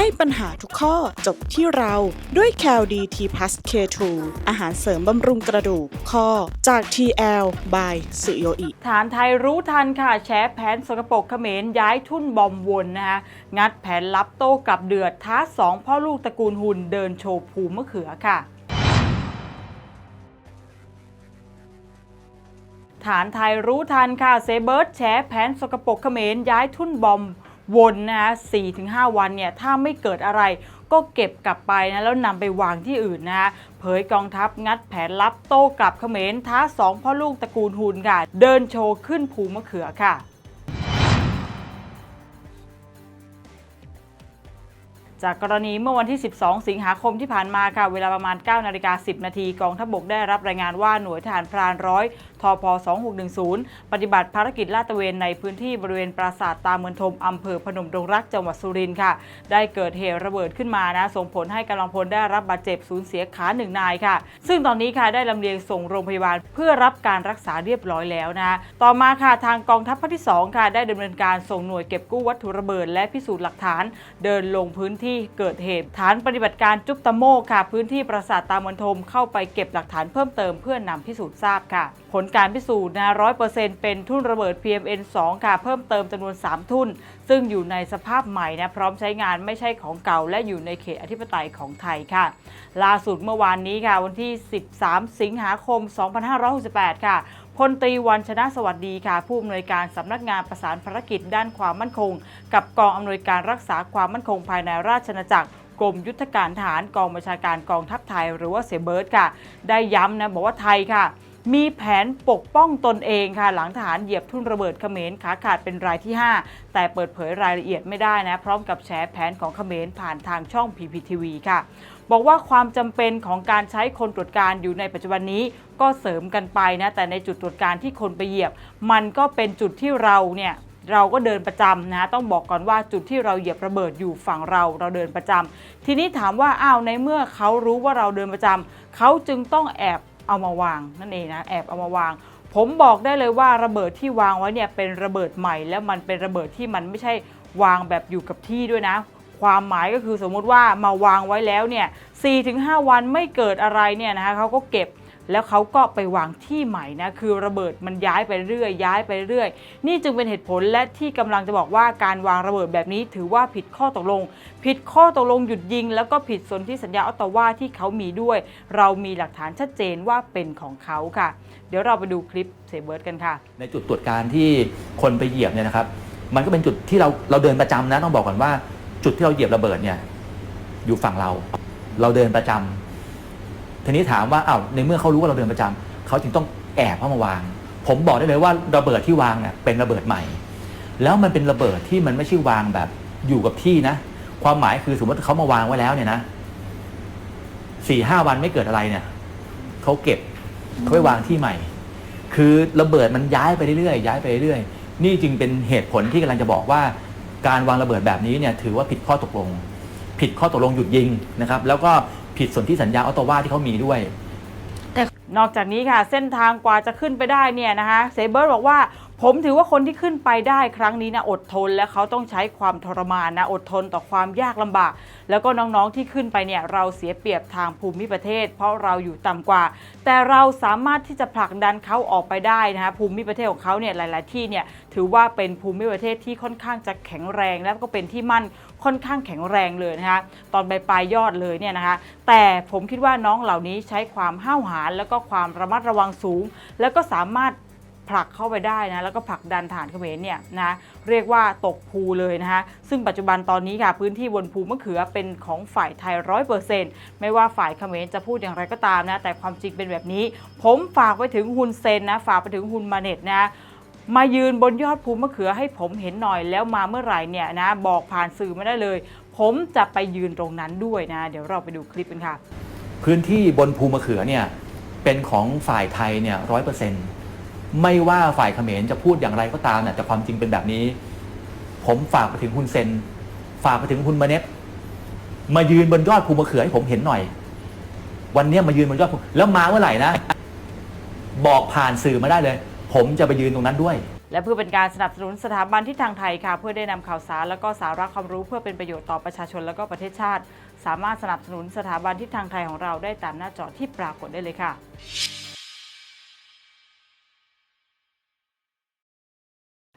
ให้ปัญหาทุกข้อจบที่เราด้วย c a l d t p l u s K2 อาหารเสริมบำรุงกระดูกข้อจาก TL by สุโยอิฐานไทยรู้ทันค่ะ แชร์แผนสกปรกเขมรย้ายทุ่นบอมวนนะคะงัดแผนลับโต้กลับเดือดท้าสองพ่อลูกตระกูลหุ่นเดินโชว์ภูมะเขือค่ะฐานไทยรู้ทันค่ะเซเบิร์ตแฉแผนสกปรกเขมรย้ายทุ่นบอม วนนะคะสี่ถึงห้าวันเนี่ยถ้าไม่เกิดอะไรก็เก็บกลับไปนะแล้วนำไปวางที่อื่นนะฮะเผยกองทัพงัดแผนลับโต้กลับเขมรท้าสองพ่อลูกตระกูลหุนค่ะ เดินโชว์ขึ้นภูมะเขือค่ะ จากกรณีเมื่อวันที่ 12 สิงหาคมที่ผ่านมาค่ะ เวลาประมาณ 9 นาฬิกา 10 นาทีกองทัพบกได้รับรายงานว่าหน่วยทหารพรานร้อยทพ2610 ปฏิบัติภารกิจลาดตระเวนในพื้นที่บริเวณปราสาทตาเมืองทมอำเภอพนมดงรักจังหวัดสุรินทร์ค่ะ ได้เกิดเหตุระเบิดขึ้นมานะ ส่งผลให้กำลังพลได้รับบาดเจ็บสูญเสียขาหนึ่งนายค่ะ ซึ่งตอนนี้ค่ะได้ลำเลียงส่งโรงพยาบาลเพื่อรับการรักษาเรียบร้อยแล้วนะต่อมาค่ะทางกองทัพภาคที่2ค่ะได้ดำเนินการส่งหน่วยเก็บกู้วัตถุระเบิด และพิสูจน์หลักฐาน เดินลงพื้นที่เกิดเหตุ ฐานปฏิบัติการจุบตะโมกค่ะ พื้นที่ปราสาทตามันทมเข้าไปเก็บหลักฐานเพิ่มเติมเพื่อนำพิสูจน์ทราบค่ะ ลการพิสูจน์นะร้อยเปอร์เซ็นต์เป็นทุ่นระเบิด PMN 2 ค่ะ เพิ่มเติมจำนวน 3 ทุ่น ซึ่งอยู่ในสภาพใหม่นะพร้อมใช้งานไม่ใช่ของเก่า และอยู่ในเขตอธิปไตยของไทยค่ะ ล่าสุดเมื่อวานนี้ค่ะวันที่ 13 สิงหาคม 2568 ค่ะพลตรีวันชนะสวัสดีค่ะ ผู้อำนวยการสำนักงานประสานภารกิจด้านความมั่นคง กับกองอำนวยการรักษาความมั่นคงภายในราชอาณาจักรกรมยุทธการทหารกองบัญชาการกองทัพไทย หรือว่าเสเบิร์ตค่ะ ได้ย้ำนะบอกว่าไทยค่ะ มีแผนปกป้องตนเองค่ะ หลังทหารเหยียบทุ่นระเบิดเขมรขาขาดเป็นรายที่ 5 แต่เปิดเผยรายละเอียดไม่ได้นะ พร้อมกับแฉแผนของเขมรผ่านทางช่อง PPTV ค่ะ บอกว่าความจำเป็นของการใช้คนตรวจการอยู่ในปัจจุบันนี้ก็เสริมกันไปนะ แต่ในจุดตรวจการที่คนไปเหยียบ มันก็เป็นจุดที่เราเนี่ยเราก็เดินประจำนะต้องบอกก่อนว่าจุดที่เราเหยียบระเบิดอยู่ฝั่งเราเราเดินประจำทีนี้ถามว่าอ้าวในเมื่อเขารู้ว่าเราเดินประจำเขาจึงต้องแอบ เอามาวางนั่นเองนะแอบเอามาวาง ผมบอกได้เลยว่าระเบิดที่วางไว้เนี่ยเป็นระเบิดใหม่ แล้วมันเป็นระเบิดที่มันไม่ใช่วางแบบอยู่กับที่ด้วยนะ ความหมายก็คือสมมุติว่ามาวางไว้แล้วเนี่ย4-5 วันไม่เกิดอะไรเนี่ยนะคะเขาก็เก็บ แล้วเขาก็ไปวางที่ใหม่นะคือระเบิดมันย้ายไปเรื่อยย้ายไปเรื่อย นี่จึงเป็นเหตุผลและที่กำลังจะบอกว่าการวางระเบิดแบบนี้ถือว่าผิดข้อตกลง ผิดข้อตกลงหยุดยิง แล้วก็ผิดสนธิสัญญาออตตาวาที่เขามีด้วย เรามีหลักฐานชัดเจนว่าเป็นของเขาค่ะ เดี๋ยวเราไปดูคลิปเซเบิร์ดกันค่ะ ในจุดตรวจการที่คนไปเหยียบเนี่ยนะครับ มันก็เป็นจุดที่เราเราเดินประจำนะต้องบอกก่อนว่า จุดที่เราเหยียบระเบิดเนี่ยอยู่ฝั่งเรา เราเดินประจำ ทีนี้ถามว่าอ้าวในเมื่อเขารู้ว่าเราเดินประจำเขาจึงต้องแอบเข้ามาวาง ผมบอกได้เลยว่าระเบิดที่วางเนี่ยเป็นระเบิดใหม่ แล้วมันเป็นระเบิดที่มันไม่ใช่วางแบบอยู่กับที่นะ ความหมายคือสมมติเขามาวางไว้แล้วเนี่ยนะสี่ห้าวันไม่เกิดอะไรเนี่ยเขาเก็บเขาไปวางที่ใหม่ คือระเบิดมันย้ายไปเรื่อยๆย้ายไปเรื่อยๆนี่จึงเป็นเหตุผลที่กำลังจะบอกว่า การวางระเบิดแบบนี้เนี่ยถือว่าผิดข้อตกลง ผิดข้อตกลงหยุดยิงนะครับ แล้วก็ ผิดสนธิสัญญาออตตาวาที่เขามีด้วย นอกจากนี้ค่ะ เส้นทางกว่าจะขึ้นไปได้เนี่ยนะคะเซเบิร์ตบอกว่า ผมถือว่าคนที่ขึ้นไปได้ครั้งนี้นะอดทน และเขาต้องใช้ความทรมานนะอดทนต่อความยากลำบาก แล้วก็น้องๆที่ขึ้นไปเนี่ยเราเสียเปรียบทางภูมิประเทศ เพราะเราอยู่ต่ำกว่า แต่เราสามารถที่จะผลักดันเขาออกไปได้นะคะภูมิประเทศของเขาเนี่ยหลาย ๆ ที่เนี่ยถือว่าเป็นภูมิประเทศที่ค่อนข้างจะแข็งแรง และก็เป็นที่มั่นค่อนข้างแข็งแรงเลยนะคะตอนปลายปลายยอดเลยเนี่ยนะคะแต่ผมคิดว่าน้องเหล่านี้ใช้ความห้าวหาญแล้วก็ความระมัดระวังสูง แล้วก็สามารถ ผลักเข้าไปได้นะแล้วก็ผลักดันฐานเขมรเนี่ยนะเรียกว่าตกภูเลยนะคะซึ่งปัจจุบันตอนนี้ค่ะพื้นที่บนภูมะเขือเป็นของฝ่ายไทยร้อยเปอร์เซ็นต์ไม่ว่าฝ่ายเขมรจะพูดอย่างไรก็ตามนะแต่ความจริงเป็นแบบนี้ ผมฝากไปถึงฮุนเซนนะฝากไปถึงฮุนมาเน็ตนะมายืนบนยอดภูมะเขือให้ผมเห็นหน่อยแล้วมาเมื่อไหร่เนี่ยนะบอกผ่านสื่อมาได้เลย ผมจะไปยืนตรงนั้นด้วยนะ เดี๋ยวเราไปดูคลิปกันค่ะ พื้นที่บนภูมะเขือเนี่ยเป็นของฝ่ายไทยเนี่ยร้อยเปอร์เซ็นต์ ไม่ว่าฝ่ายเขมรจะพูดอย่างไรก็ตามเนี่ยแต่ความจริงเป็นแบบนี้ ผมฝากไปถึงฮุนเซน ฝากไปถึงฮุนมาเน็ตมายืนบนยอดภูมะเขือให้ผมเห็นหน่อย วันนี้มายืนบนยอดภูแล้วมาเมื่อไหร่นะ บอกผ่านสื่อมาได้เลย ผมจะไปยืนตรงนั้นด้วย และเพื่อเป็นการสนับสนุนสถาบันที่ทางไทยค่ะ เพื่อได้นำข่าวสารและก็สาระความรู้เพื่อเป็นประโยชน์ต่อประชาชนและก็ประเทศชาติ สามารถสนับสนุนสถาบันที่ทางไทยของเราได้ตามหน้าจอที่ปรากฏได้เลยค่ะ